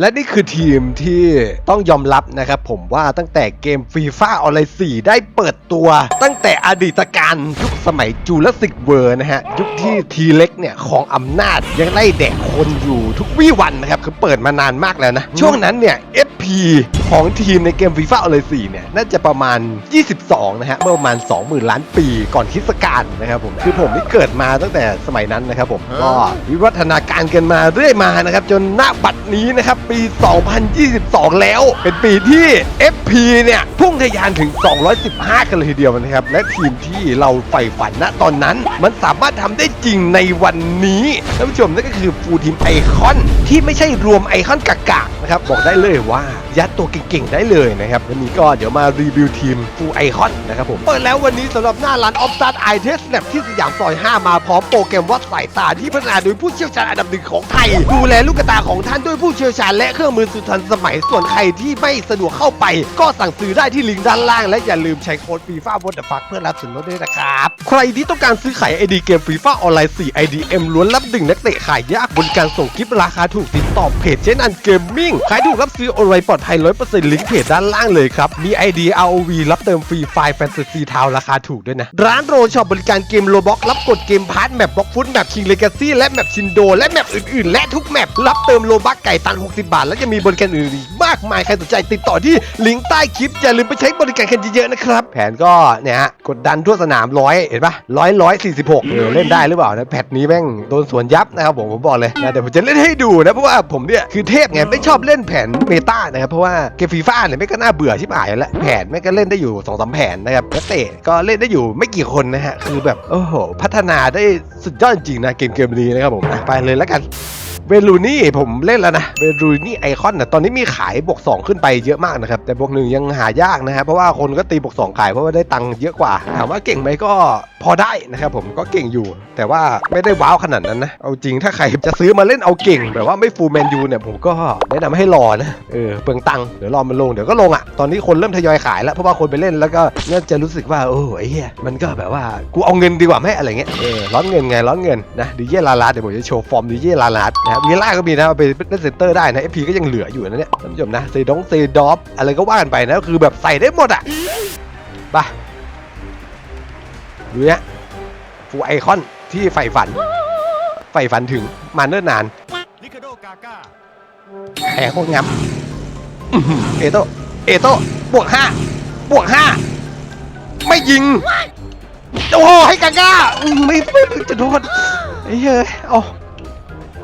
และนี่คือทีมที่ต้องยอมรับนะครับผมว่าตั้งแต่เกมฟีฟ่าออนไลน์4ได้เปิดตัว ตั้งแต่อดีตการยุคสมัยจูเลสิกเวอร์นะฮะ ยุคที่ทีเล็กเนี่ยของอำนาจยังไล่แดกคนอยู่ทุกวี่วันนะครับ คือเปิดมานานมากแล้วนะ ช่วงนั้นเนี่ย FP ของทีมในเกมฟีฟ่าออนไลน์4เนี่ย น่าจะประมาณ 22 นะฮะเมื่อประมาณ 20,000 ล้านปีก่อนคริสตกาลนะครับผมคือผมที่เกิดมาตั้งแต่สมัยนั้นนะครับผมก็วิวัฒนาการกันมาเรื่อยมานะครับจนณบัดนี้นะครับปี 2022 แล้ว เป็นปีที่ FP เนี่ยพุ่งทะยานถึง 215 กันเลยทีเดียวนะครับ และทีมที่เราใฝ่ฝันณตอนนั้น มันสามารถทำได้จริงในวันนี้ท่านผู้ชมนั่นก็คือฟูลทีมไอคอนที่ไม่ใช่รวมไอคอนกากๆนะครับบอกได้เลยว่ายัดตัวเก่งๆได้เลยนะครับวันนี้ก็เดี๋ยวมารีวิวทีมฟูไอคอนนะครับผมเปิดแล้ววันนี้สำหรับหน้าร้านออฟซัดไอเทสแลบที่สยามซอย 5 มาพร้อมโปรแกรมวัดสายตาที่พัฒนาโดยผู้เชี่ยวชาญอันดับหนึ่งของไทย ดูแลลูกตาของท่านด้วยผู้เชี่ยวชาญและเครื่องมือสุดทันสมัยส่วนใครที่ไม่สะดวกเข้าไป ก็สั่งซื้อได้ที่ลิงก์ด้านล่าง และอย่าลืมใช้โค้ดฟีฟ่าบนเดอะฟักเพื่อรับส่วนลดด้วยนะครับใครที่ต้องการซื้อขายไอดีเกมฟีฟ่าออนไลน์4 IDM ล้วนรับดึงนักเตะขายยากบนการส่งคลิปราคาถูกติดต่อเพจเจนอันเกมมิ่งขายถูกรับซื้อออนไลน์ปลอดภัย 100%ลิงก์เพจด้านล่างเลยครับ มี ID ROV รับเติมฟรีไฟล์แฟนตาซีทาวราคาถูกด้วยนะ ร้านโรช็อปบริการเกมโลบ็อกรับกดเกมพาร์ทแมปบล็อกฟุตแมปคิงเลกาซี่และแมปชินโด และแมปอื่น ๆ และทุกแมปรับเติมโลบักไก่ตัน 60 บาท และจะมีบริการอื่นอีกมากมายใครสนใจติดต่อที่ลิงก์ใต้คลิปอย่าลืมไปใช้บริการกันเยอะๆนะครับแผนก็เนี่ยฮะกดดันทั่วสนามร้อยเห็นปะร้อยร้อยสี่สิบหกเออเล่นได้หรือเปล่านะแพทนี้แม่งโดนสวนยับนะครับผมผมบอกเลยนะเดี๋ยวผมจะเล่นให้ดูนะเพราะว่าผมเนี่ยคือเทพไงไม่ชอบเล่นแผนเมตานะครับเพราะว่าเกมฟีฟ่าเนี่ยไม่ก็น่าเบื่อชิบหายแล้วแผนไม่ก็เล่นได้อยู่สองสามแผนนะครับนักเตะก็เล่นได้อยู่ไม่กี่คนนะฮะคือแบบโอ้โหพัฒนาได้สุดยอดจริงนะเกมเกมนี้นะครับผมไปเลยแล้วกัน เวลูนี่ผมเล่นแล้วนะเวลูนี่ไอคอนนะตอนนี้มีขายบวก2ขึ้นไปเยอะมากนะครับ แต่บวกหนึ่งยังหายากนะฮะเพราะว่าคนก็ตีบวก2ขายเพราะว่าได้ตังค์เยอะกว่าถามว่าเก่งไหมก็พอได้นะครับผมก็เก่งอยู่ แต่ว่าไม่ได้ว้าวขนาดนั้นนะเอาจริงถ้าใครจะซื้อมาเล่นเอาเก่งแบบว่าไม่ฟูลแมนยูเนี่ยผมก็แนะนำให้รอนะเออเปลืองตังค์เดี๋ยวรอมันลงเดี๋ยวก็ลงอะตอนนี้คนเริ่มทยอยขายแล้วเพราะว่าคนไปเล่นแล้วก็น่าจะรู้สึกว่าโอ้ไอ้เหี้ยมันก็แบบว่ากูเอาเงินดีกว่าไหมอะไรเงี้ยเออร้อนเงินไงร้อนเงินนะดีเย่ลาลาเดี๋ยวผมจะโชว์ฟอร์มดีเย่ลาลานะวีล่าก็มีนะเอาไปเล่นเซนเตอร์ได้นะเอพีก็ยังเหลืออยู่นะเนี่ยท่านผู้ชมนะเซดองเซดอฟอะไรก็ว่ากันไปนะคือแบบใส่ได้หมดอะไปดูเนี่ยฟูไอคอนที่ใฝ่ฝันใฝ่ฝันถึงมาเนิ่นนานลิคาโดกาก้าแอร์โคตรงามอื้อหือเอโตเอโตบวกห้าบวกห้าไม่ยิง โอ้โหให้กาก้าอื้อไม่ไม่ไม่จะโดนไอ้เหี้ยเอา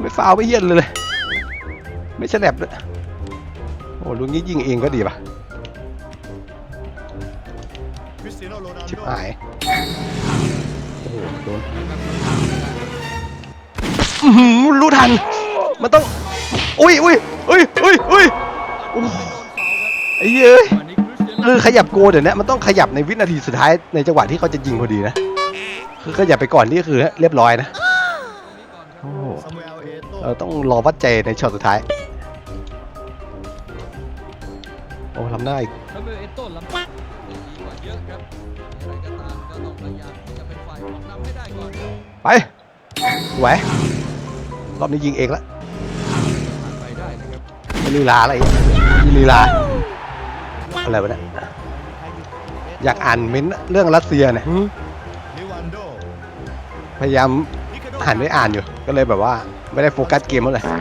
ไม่ฟาวไม่เหี้ย็นเลยเลย ไม่แฉลบเลยโอ้ลุงนี้ยิงเองก็ดีป่ะชิบหายโอ้โหโดนอื้อหือรู้ทัน มันต้อง อุ้ยอุ้ยอุ้ยอุ้ยอุ้ยโอ้โหไอ้เยเอ้ยคือขยับโกเดี๋ยวนี้มันต้องขยับในวินาทีสุดท้ายในจังหวะที่เขาจะยิงพอดีนะ คือขยับไปก่อนนี่คือเรียบร้อยนะ โอ้ เอลเอโตเราต้องรอวัดใจในช็อตสุดท้าย โอ้ทำได้อีกซามูเอลเอโต้ลำบากดีกว่าเยอะครับอย่างไรก็ตามก็ต้องพยายามที่จะเป็นฝ่ายออกนำให้ได้ก่อนครับไปไหวรอบนี้ยิงเองละผ่านไปได้นะครับไม่ลีลาอะไรอีกมีลีลาอะไรวะเนี่ยอยากอ่านเม้นต์เรื่องรัสเซียเนี่ยหืมลิวันโดพยายามลิคาโด หันไม่อ่านอยู่ ก็เลยแบบว่าไม่ได้โฟกัสเกมเท่าไหร่แต่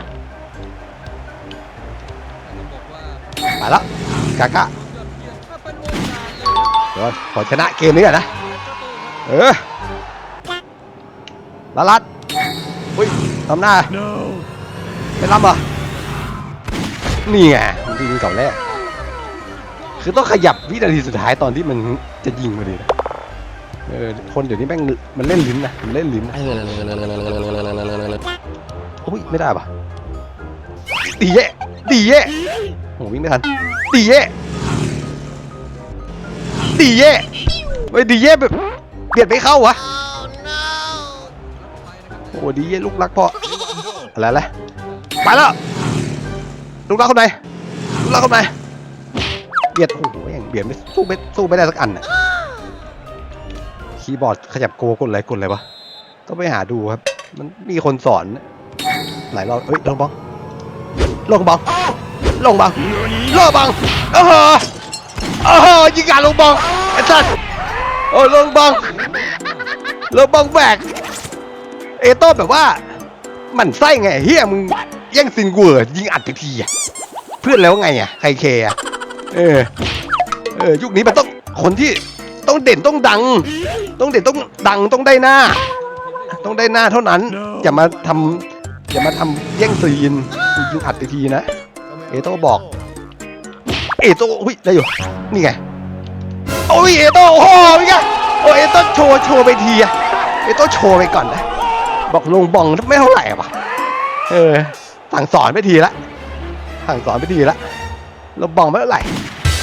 ต้องบอกว่าไปแล้วกากะยอดเยี่ยมถ้าเป็นวงการเลยครับเดี๋ยวขอชนะเกมนี้ก่อนนะประเออลาลัดอุ้ยทำหน้าไม่รับเหรอนี่ไงยิงก่อนแรกคือต้องขยับวินาทีสุดท้ายตอนที่มันจะยิงพอดีนะ เออคนเดี๋ยวนี้แม่งมันเล่นลิ้นนะมันเล่นลิ้นนะโอ้ยไม่ได้ปะดีเย่ดีเย่โหวิ่งไม่ทันดีเย่ดีเย่เฮ้ยดีเย่แบบเบียดไม่เข้าวะโอ้ดีเย่ลูกรักพ่ออะไรอะไรไปแล้วลูกรักคนไหนลูกรักคนไหนเบียดโอ้โหแม่งเบียดไม่สู้ไม่สู้ไม่ได้สักอันน่ะ คีย์บอร์ดขยับโกกดอะไรกดอะไรวะต้องไปหาดูครับ มันมีคนสอนหลายรอบเอ้ยโดนบล็อกลงบอลลงบอลลงบอลโอ้โหโอ้โหยิงการลงบอลไอ้สัสโอ้ลงบอลลงบอลแบกเอโต้แบบว่ามันไส้ไงเฮียมึงแย่งซินกูเหรอยิงอัดไปทีอะเพื่อนแล้วไงอะใครเคอะเออเออยุคนี้มันต้องคนที่ ต้องเด่นต้องดัง ต้องเด่นต้องดังต้องได้หน้า ต้องได้หน้าเท่านั้น อย่ามาทำอย่ามาทำแย่งซีนยิงอัดไปทีนะ เอโต้บอก เอโต้อุ้ยได้อยู่ นี่ไง โอ้ยเอโต้โอ้โหนี่ไงโอ้เอโต้โชว์โชว์ไปทีอะเอโต้โชว์ไปก่อนนะ บอกลงบองไม่เท่าไหร่อะวะเออ สั่งสอนไปทีละ สั่งสอนไปทีละลงบองไม่เท่าไหร่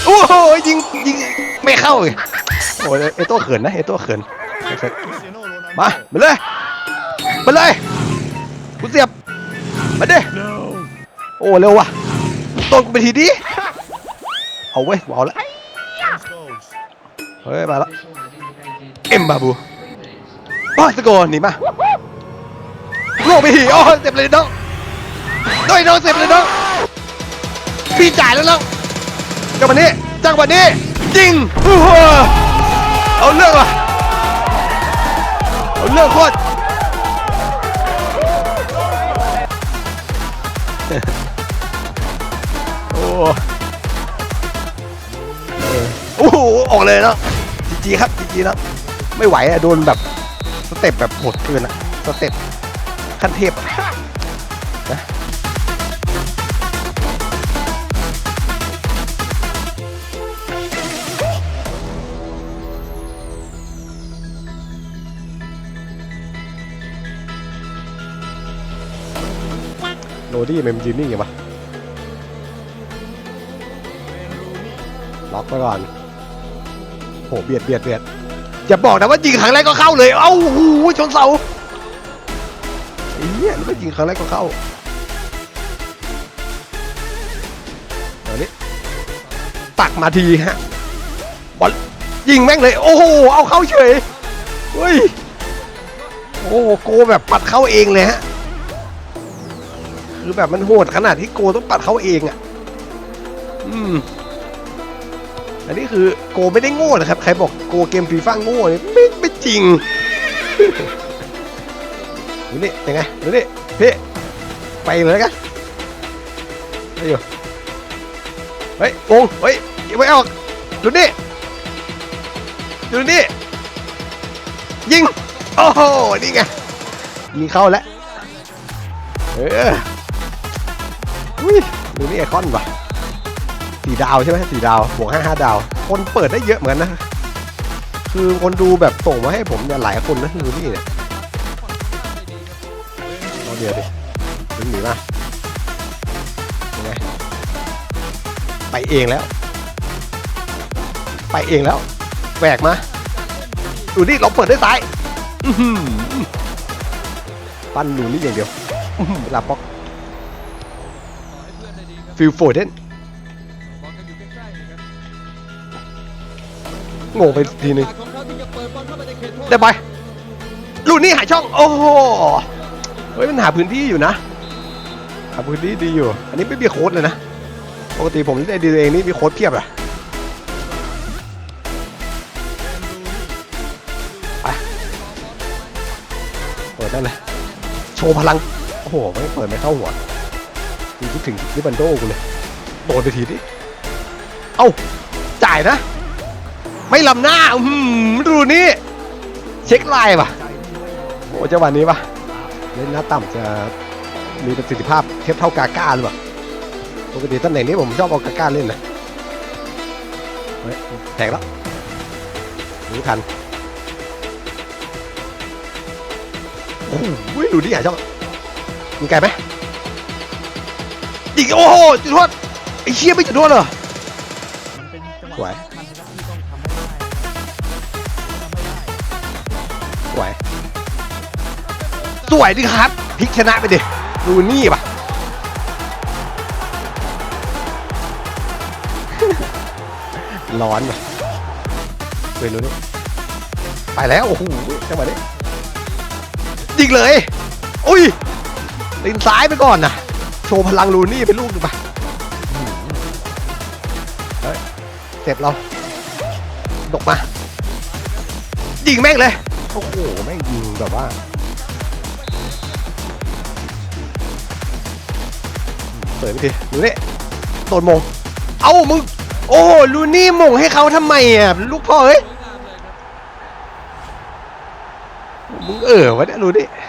โอ้โหยิงยิงไม่เข้าเลย โอ้ยเอโต้เขินนะเอโต้เขินคริสเตียโนโรนัลโดมามาเลยมาเลยกูเสียบมาดิโอ้เร็วว่ะต้นกูไปทีดิเอาเว้ยเอาละ Scholes เฮ้ยมาแล้วเอ็มบาบูโอ้ยสโกนหนีมาโง่ไปทีโอ้ยเจ็บเลยน้องด้วยน้องเจ็บเลยน้องพี่จ่ายแล้วน้องจังหวะนี้จังหวะนี้จริงโอ้โห เอาเรื่องว่ะเอาเรื่องโคตรโอ้โอ้โหออกเลยเนาะจีจีครับจีจีนะไม่ไหวอะโดนแบบสเต็ปแบบโหดเกินอะสเต็ปขั้นเทพ โรดี้เมมจินนี่ไงวะล็อกไปก่อนโหเบียดเบียดเบียดอย่าบอกนะว่ายิงครั้งแรกก็เข้าเลย เอ้าโอ้โหชนเสาไอ้เหี้ยนี่ไม่ยิงครั้งแรกก็เข้าเดี๋ยวนี้ตักมาทีฮะบอลยิงแม่งเลย โอ้โห เอาเข้าเฉย เฮ้ย โอ้โหโกแบบปัดเข้าเองเลยฮะ คือแบบมันโหดขนาดที่โกต้องปัดเข้าเองอะ อืม อันนี้คือโกไม่ได้โง่นะครับ ใครบอกโกเกมฟีฟ่าโง่เนี่ยไม่ไม่จริงดูนี่ยังไงดูนี่พี่ไปเลยกันไปอยู่เฮ้ยโกงเฮ้ยยังไม่ออกดูนี่ดูนี่ยิง โอ้โห นี่ไง ยิงเข้าแล้ว เออ อุ้ยดูนี่ไอคอนว่ะสี่ดาวใช่ไหมสี่ดาวบวกห้าห้าดาว คนเปิดได้เยอะเหมือนนะ คือคนดูแบบส่งมาให้ผมเนี่ยหลายคนนะดูนี่เนี่ยเอาเดียวดิดึงหนีมาไงไปเองแล้ว ไปเองแล้วแบกมาดูนี่เราเปิดได้ซ้าย อื้อหือปั้นหนูนี่อย่างเดียวอื้อหือลาป๊อก ต่อให้เพื่อนได้ดีครับ ฟิลโฟเดนบอลก็อยู่ใกล้ๆนะครับงงไปทีนึงได้ไปลูกนี้หายช่อง โอ้โหเฮ้ยมันหาพื้นที่อยู่นะ หาพื้นที่ดีอยู่ อันนี้ไม่มีโค้ดเลยนะ ปกติผมเล่นดีเองนี่มีโค้ดเพียบอะไปเปิดได้เลย โชว์พลัง โอ้โห ไม่เปิดไม่เข้าหัว กูคิดถึงลิบันโดกูเลยโดนไปทีนี้เอ้าจ่ายนะ ไม่ลำหน้าอืมดูนี่เช็คไลน์ป่ะโอ้จังหวะนี้ป่ะเล่นหน้าต่ำจะมีประสิทธิภาพเทียบเท่ากาก้าหรือเปล่าปกติตำแหน่งนี้ผมชอบเอากาก้าเล่นนะเฮ้ยแทงแล้วรู้ทันโอ้โหดูดิอะช่องมีไกลไหม อีกโอ้โหจุดโทษไอ้เชี่ยไม่จุดโทษเหรอ มันเป็นจังหสววะยสำคัญนะครับที่ต้องทำให้ได้สวย สวยดิครับพลิกชนะไปดิดูนี่ปะร้อนป่ะเฮ้ยรู้นี่ไปแล้ว โอ้โหจังหวะนี้ยิงเลย อุ้ยตีนซ้ายไปก่อนนะ โชว์พลังลูนี่เป็นลูกหนึ่งไปเฮ้ยเจ็บเราดกมา ยิงแม่งเลย โอ้โห แม่งยิงแบบว่าเปิดไปทีดูนี่โดนมง เอ้ามึง โอ้ลูนี่มงให้เขาทำไมอะ ลูกพ่อเฮ้ยสวยงามเลยครับมึงเออวะเนี่ยลูนี่เ